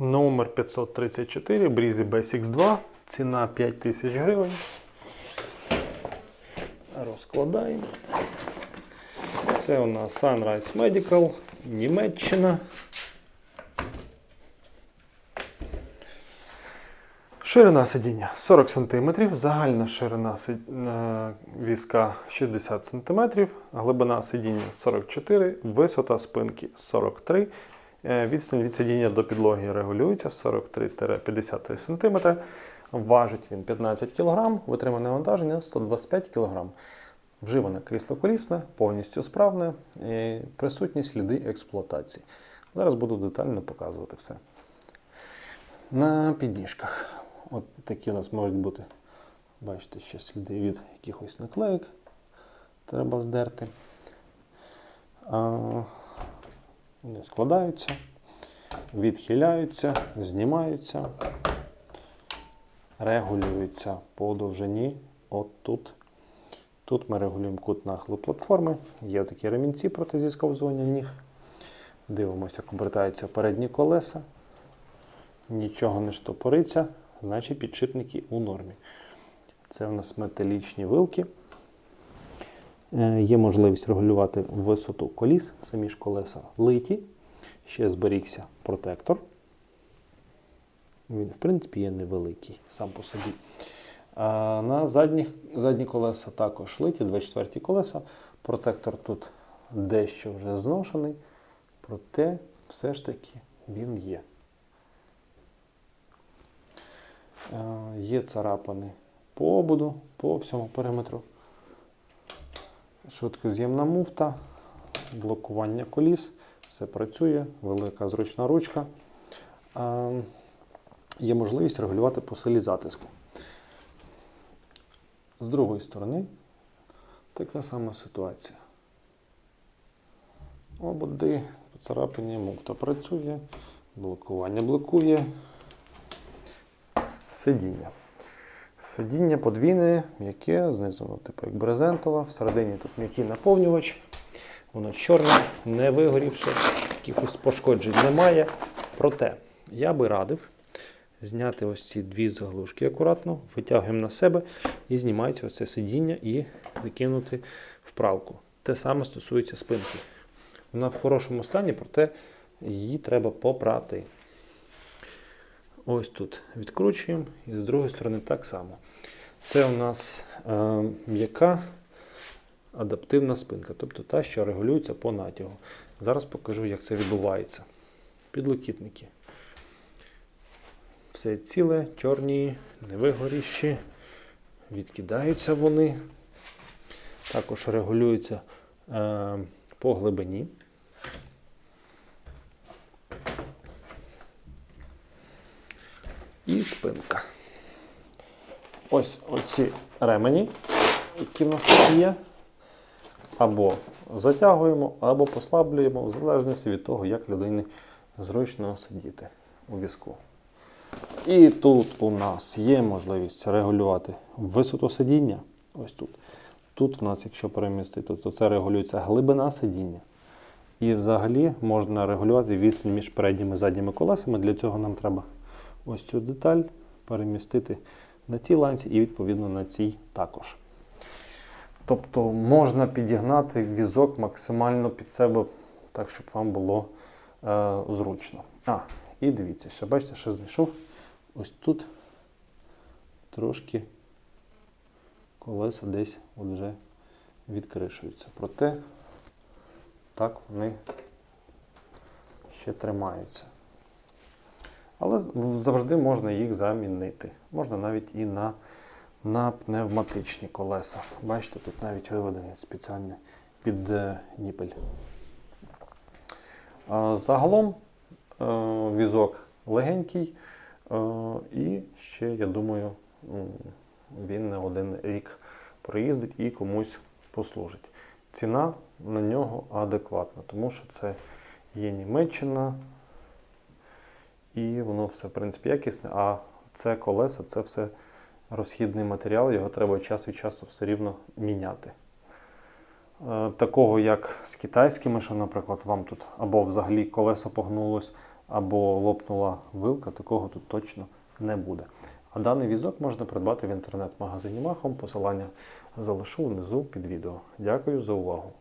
Номер 534, Breezy Basics 2, ціна 5000 гривень. Розкладаємо. Це у нас Sunrise Medical, Німеччина. Ширина сидіння 40 см, загальна ширина е, візка 60 см, глибина сидіння 44 висота спинки 43 Е, Відстань від сидіння до підлоги регулюється 43-53 см. Важить він 15 кг, витримане навантаження 125 кг. Вживане крісло колісне, повністю справне, і присутні сліди експлуатації. Зараз буду детально показувати все. На підніжках. От такі у нас можуть бути, бачите, ще сліди від якихось наклеїк. Треба здерти. Вони складаються, відхиляються, знімаються, регулюються по довжині. От тут. Тут ми регулюємо кут нахилу платформи. Є такі ремінці проти зісковзування ніг. Дивимося, як обертаються передні колеса. Нічого не штопориться, значить підшипники у нормі. Це у нас металічні вилки. Е, Є можливість регулювати висоту коліс, самі ж колеса литі. Ще зберігся протектор. Він, в принципі, є невеликий сам по собі. А на задніх, задні колеса також литі, 24 колеса. Протектор тут дещо вже зношений, проте все ж таки він є. Е, Є царапини по ободу, по всьому периметру. Швидкоз'ємна муфта, блокування коліс, все працює, велика зручна ручка. Є можливість регулювати по силі затиску. З другої сторони така сама ситуація. Ободи, поцарапання, муфта працює, блокування блокує. Сидіння. Сидіння подвійне, м'яке, знизу воно типу як брезентове, всередині тут м'який наповнювач. Воно чорне, не вигорівши, якихось пошкоджень немає. Проте я би радив зняти ось ці дві заглушки акуратно, витягуємо на себе і знімається оце сидіння і закинути в правку. Те саме стосується спинки. Вона в хорошому стані, проте її треба попрати. Ось тут відкручуємо і з другої сторони так само. Це у нас е, м'яка адаптивна спинка, тобто та, що регулюється по натягу. Зараз покажу, як це відбувається. Підлокітники. Все ціле, чорні, невигорівші, відкидаються вони. Також регулюються е, по глибині. І спинка. Ось оці ремені, які в нас тут є. Або затягуємо, або послаблюємо, в залежності від того, як людині зручно сидіти у візку. І тут у нас є можливість регулювати висоту сидіння. Ось тут. Тут в нас, якщо перемістити, то це регулюється глибина сидіння. І взагалі можна регулювати відстань між передніми і задніми колесами. Для цього нам треба ось цю деталь перемістити на цій ланці і відповідно на цій також. Тобто можна підігнати візок максимально під себе, так, щоб вам було е, зручно. А, і дивіться, ще бачите, що знайшов. Ось тут трошки колеса десь от вже відкришуються. Проте так вони ще тримаються. Але завжди можна їх замінити. Можна навіть і на, на пневматичні колеса. Бачите, тут навіть виведений спеціальний під е, ніпель. Загалом е, візок легенький, е, і ще, я думаю, він не один рік проїздить і комусь послужить. Ціна на нього адекватна, тому що це є Німеччина, і воно все, в принципі, якісне, а це колеса, це все розхідний матеріал, його треба час від часу все рівно міняти. Е, Такого, як з китайськими, що, наприклад, вам тут або взагалі колесо погнулось, або лопнула вилка, такого тут точно не буде. А даний візок можна придбати в інтернет-магазині Махом. Посилання залишу внизу під відео. Дякую за увагу.